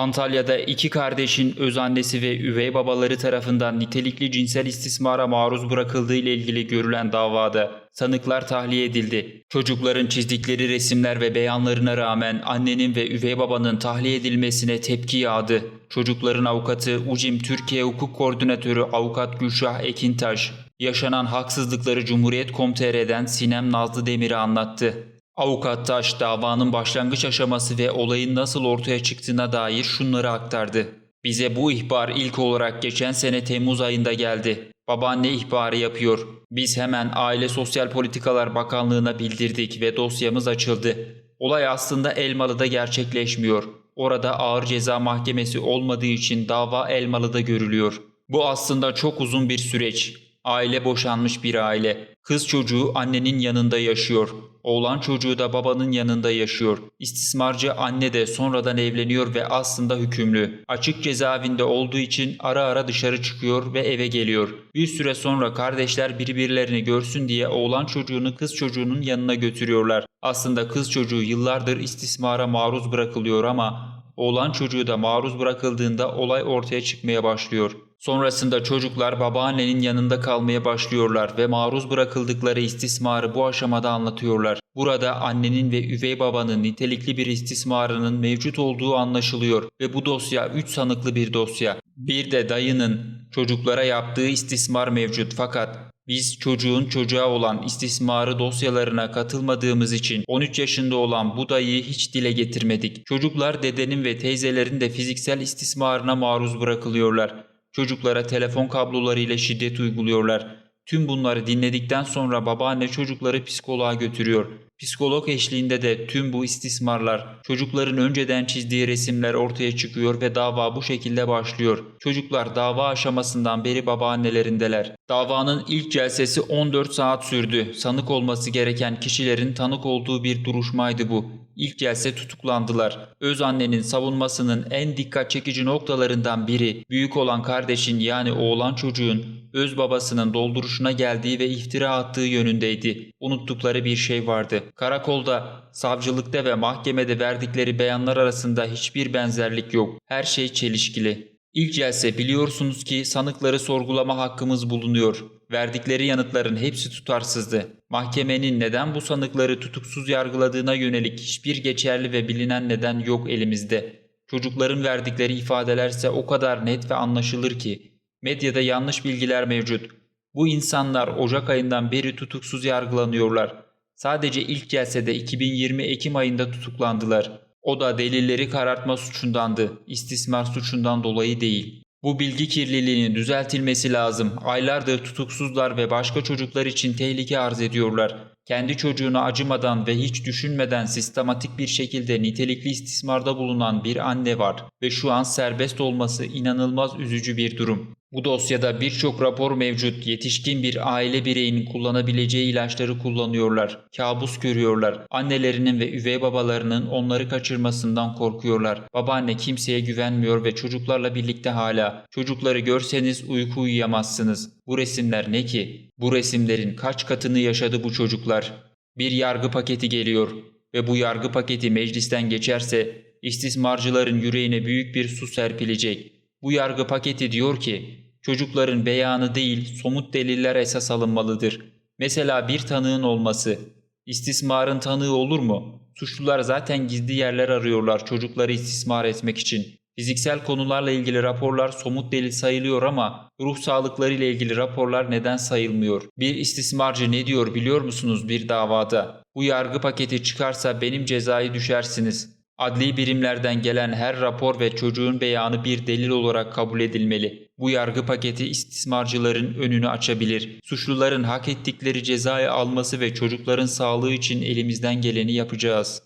Antalya'da iki kardeşin öz annesi ve üvey babaları tarafından nitelikli cinsel istismara maruz bırakıldığı ile ilgili görülen davada sanıklar tahliye edildi. Çocukların çizdikleri resimler ve beyanlarına rağmen annenin ve üvey babanın tahliye edilmesine tepki yağdı. Çocukların avukatı UCİM Türkiye Hukuk Koordinatörü Avukat Gülşah Ekintaş, yaşanan haksızlıkları Cumhuriyet.com.tr'den Sinem Nazlı Demir'e anlattı. Avukat Taş davanın başlangıç aşaması ve olayın nasıl ortaya çıktığına dair şunları aktardı. Bize bu ihbar ilk olarak geçen sene Temmuz ayında geldi. Babaanne ihbarı yapıyor. Biz hemen Aile Sosyal Politikalar Bakanlığı'na bildirdik ve dosyamız açıldı. Olay aslında Elmalı'da gerçekleşmiyor. Orada ağır ceza mahkemesi olmadığı için dava Elmalı'da görülüyor. Bu aslında çok uzun bir süreç. Aile boşanmış bir aile. Kız çocuğu annenin yanında yaşıyor. Oğlan çocuğu da babanın yanında yaşıyor. İstismarcı anne de sonradan evleniyor ve aslında hükümlü. Açık cezaevinde olduğu için ara ara dışarı çıkıyor ve eve geliyor. Bir süre sonra kardeşler birbirlerini görsün diye oğlan çocuğunu kız çocuğunun yanına götürüyorlar. Aslında kız çocuğu yıllardır istismara maruz bırakılıyor ama Oğlan çocuğu da maruz bırakıldığında olay ortaya çıkmaya başlıyor. Sonrasında çocuklar babaannenin yanında kalmaya başlıyorlar ve maruz bırakıldıkları istismarı bu aşamada anlatıyorlar. Burada annenin ve üvey babanın nitelikli bir istismarının mevcut olduğu anlaşılıyor ve bu dosya 3 sanıklı bir dosya. Bir de dayının çocuklara yaptığı istismar mevcut fakat biz çocuğun çocuğa olan istismarı dosyalarına katılmadığımız için 13 yaşında olan bu dayıyı hiç dile getirmedik. Çocuklar dedenin ve teyzelerin de fiziksel istismarına maruz bırakılıyorlar. Çocuklara telefon kablolarıyla şiddet uyguluyorlar. Tüm bunları dinledikten sonra babaanne çocukları psikoloğa götürüyor. Psikolog eşliğinde de tüm bu istismarlar, çocukların önceden çizdiği resimler ortaya çıkıyor ve dava bu şekilde başlıyor. Çocuklar dava aşamasından beri babaannelerindeler. Davanın ilk celsesi 14 saat sürdü. Sanık olması gereken kişilerin tanık olduğu bir duruşmaydı bu. İlk celse tutuklandılar. Öz annenin savunmasının en dikkat çekici noktalarından biri büyük olan kardeşin yani oğlan çocuğun öz babasının dolduruşuna geldiği ve iftira attığı yönündeydi. Unuttukları bir şey vardı. Karakolda, savcılıkta ve mahkemede verdikleri beyanlar arasında hiçbir benzerlik yok. Her şey çelişkili. İlk celse biliyorsunuz ki sanıkları sorgulama hakkımız bulunuyor. Verdikleri yanıtların hepsi tutarsızdı. Mahkemenin neden bu sanıkları tutuksuz yargıladığına yönelik hiçbir geçerli ve bilinen neden yok elimizde. Çocukların verdikleri ifadelerse o kadar net ve anlaşılır ki. Medyada yanlış bilgiler mevcut. Bu insanlar Ocak ayından beri tutuksuz yargılanıyorlar. Sadece ilk celsede 2020 Ekim ayında tutuklandılar. O da delilleri karartma suçundandı, istismar suçundan dolayı değil. Bu bilgi kirliliğinin düzeltilmesi lazım. Aylardır tutuksuzlar ve başka çocuklar için tehlike arz ediyorlar. Kendi çocuğuna acımadan ve hiç düşünmeden sistematik bir şekilde nitelikli istismarda bulunan bir anne var ve şu an serbest olması inanılmaz üzücü bir durum. Bu dosyada birçok rapor mevcut. Yetişkin bir aile bireyinin kullanabileceği ilaçları kullanıyorlar. Kabus görüyorlar. Annelerinin ve üvey babalarının onları kaçırmasından korkuyorlar. Babaanne kimseye güvenmiyor ve çocuklarla birlikte hala. Çocukları görseniz uyku uyuyamazsınız. Bu resimler ne ki? Bu resimlerin kaç katını yaşadı bu çocuklar? Bir yargı paketi geliyor ve bu yargı paketi meclisten geçerse istismarcıların yüreğine büyük bir su serpilecek. Bu yargı paketi diyor ki çocukların beyanı değil somut deliller esas alınmalıdır. Mesela bir tanığın olması. İstismarın tanığı olur mu? Suçlular zaten gizli yerler arıyorlar çocukları istismar etmek için. Fiziksel konularla ilgili raporlar somut delil sayılıyor ama ruh sağlıkları ile ilgili raporlar neden sayılmıyor? Bir istismarcı ne diyor biliyor musunuz bir davada? Bu yargı paketi çıkarsa benim cezayı düşersiniz. Adli birimlerden gelen her rapor ve çocuğun beyanı bir delil olarak kabul edilmeli. Bu yargı paketi istismarcıların önünü açabilir. Suçluların hak ettikleri cezayı alması ve çocukların sağlığı için elimizden geleni yapacağız.